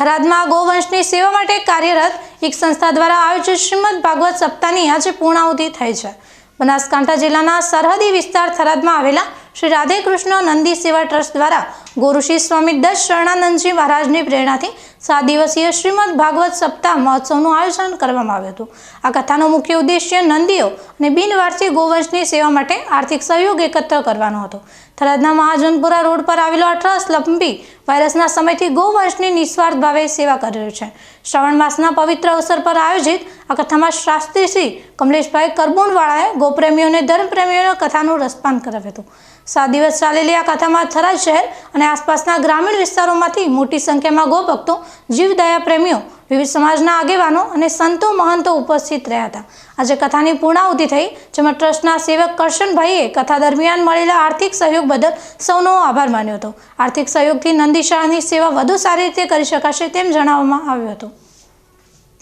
થરાદમાં ગૌવંશની સેવા માટે કાર્યરત એક સંસ્થા દ્વારા આયોજિત શ્રીમદ ભાગવત સપ્તાહની આજે પૂર્ણાહુતિ થઈ છે. બનાસકાંઠા જિલ્લાના સરહદી વિસ્તાર થરાદમાં આવેલા શ્રી રાધે કૃષ્ણ નંદી સેવા ટ્રસ્ટ દ્વારા ગુરુશ્રી સ્વામી દશ શરણાનંદજી મહારાજની પ્રેરણાથી સાત દિવસીય શ્રીમદ ભાગવત સપ્તાહ મહોત્સવનું આયોજન કરવામાં આવ્યું હતું. આ કથાનો મુખ્ય ઉદ્દેશ્ય નંદીઓ અને બિનવારસી ગોવંશની સેવા માટે આર્થિક સહયોગ એકત્ર કરવાનો હતો. થરાદના મહાજનપુરા રોડ પર આવેલો ટ્રસ્ટ લંબી વાયરસના સમયથી ગોવંશની નિસ્વાર્થ ભાવે સેવા કરી રહ્યું છે. શ્રાવણ માસના પવિત્ર અવસર પર આયોજિત આ કથામાં શાસ્ત્રી શ્રી કમલેશભાઈ કરબુણવાળાએ ગોપ્રેમીઓને ધર્મપ્રેમીઓને કથાનું રસપાન કરાવ્યું હતું. સાત દિવસ ચાલેલી આ કથામાં થરાદ શહેર અને આસપાસના ગ્રામીણ વિસ્તારોમાંથી મોટી સંખ્યામાં ગોભક્તો જીવદયા પ્રેમીઓ વિવિધ સમાજના આગેવાનો અને સંતો મહંતો ઉપસ્થિત રહ્યા હતા. આજે કથાની પૂર્ણાહુતિ થઈ, જેમાં ટ્રસ્ટના સેવક કરશનભાઈએ કથા દરમિયાન મળેલા આર્થિક સહયોગ બદલ સૌનો આભાર માન્યો હતો. આર્થિક સહયોગથી નંદીશાળાની સેવા વધુ સારી રીતે કરી શકાશે તેમ જણાવવામાં આવ્યું હતું.